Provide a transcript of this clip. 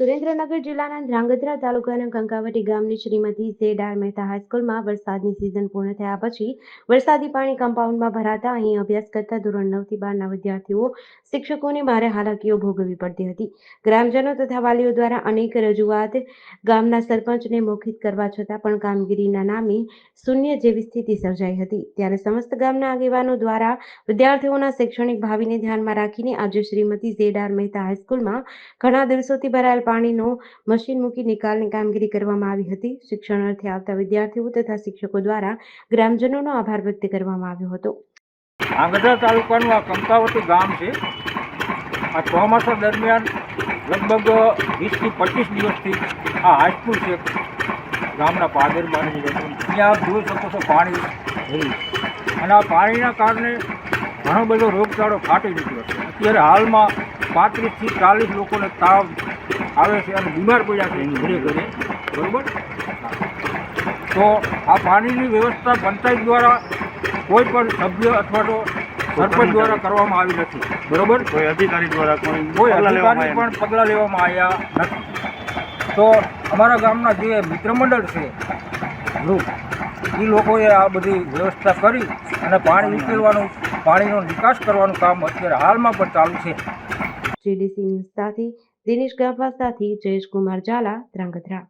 સુરેન્દ્રનગર જિલ્લાના ધ્રાંગધ્રા તાલુકાના કંકાવટી ગામની શ્રીમતી સેડાર મહેતા હાઈસ્કૂલમાં વરસાદની સિઝન પૂર્ણ થયા પછી વરસાદી પાણી કમ્પાઉન્ડમાં ભરાતા અહીં અભ્યાસ કરતા ધોરણ નવથી બારના વિદ્યાર્થીઓ શિક્ષકોને ભારે હાલાકીઓ ભોગવવી પડતી હતી. ગ્રામજનો તથા વાલીઓ દ્વારા અનેક રજૂઆત ગામના સરપંચને મોખિત કરવા છતાં પણ કામગીરીના નામે શૂન્ય જેવી સ્થિતિ સર્જાઈ હતી. ત્યારે સમસ્ત ગામના આગેવાનો દ્વારા વિદ્યાર્થીઓના શૈક્ષણિક ભાવિને ધ્યાનમાં રાખીને આજે શ્રીમતી ઝેડ આર મહેતા હાઈસ્કૂલમાં ઘણા દિવસોથી ભરાયેલ પાણીનો મશીન મૂકી નિકાલની કામગીરી કરવામાં આવી હતી. શિક્ષણ આવતા વિદ્યાર્થીઓ તથા શિક્ષકો દ્વારા ગ્રામજનોનો આભાર વ્યક્ત કરવામાં આવ્યો હતો. આંગધા તાલુકાનું આ કંકાવતી ગામ છે. આ ચોમાસા દરમિયાન લગભગ વીસથી પચીસ દિવસથી આ હાઈસ્કૂલ છે. ગામના પાદરબાની અહીંયા આપ જોઈ શકો છો પાણી અને આ પાણીના કારણે ઘણો બધો રોગચાળો ફાટી નીકળ્યો છે. અત્યારે હાલમાં પાંત્રીસથી ચાલીસ લોકોને તાવ આવે છે અને બીમાર પડ્યા છે ઘરે ઘરે. બરાબર? તો આ પાણીની વ્યવસ્થા પંચાયત દ્વારા કોઈ પણ સભ્ય અથવા તો સરપંચ દ્વારા કરવામાં આવી નથી. બરાબર? કોઈ અધિકારી દ્વારા કોઈ અધિકારી પણ પગલાં લેવામાં આવ્યા નથી. તો અમારા ગામના જે મિત્રમંડળ છે ગ્રુપ એ લોકોએ આ બધી વ્યવસ્થા કરી અને પાણી ઉકેલવાનું પાણીનો નિકાસ કરવાનું કામ અત્યારે હાલમાં પણ ચાલુ છે. જીડીસી ન્યૂઝ સાથે દિનેશ ગાભા સાથે જયેશ કુમાર ઝાલા ધ્રાંગધ્રા.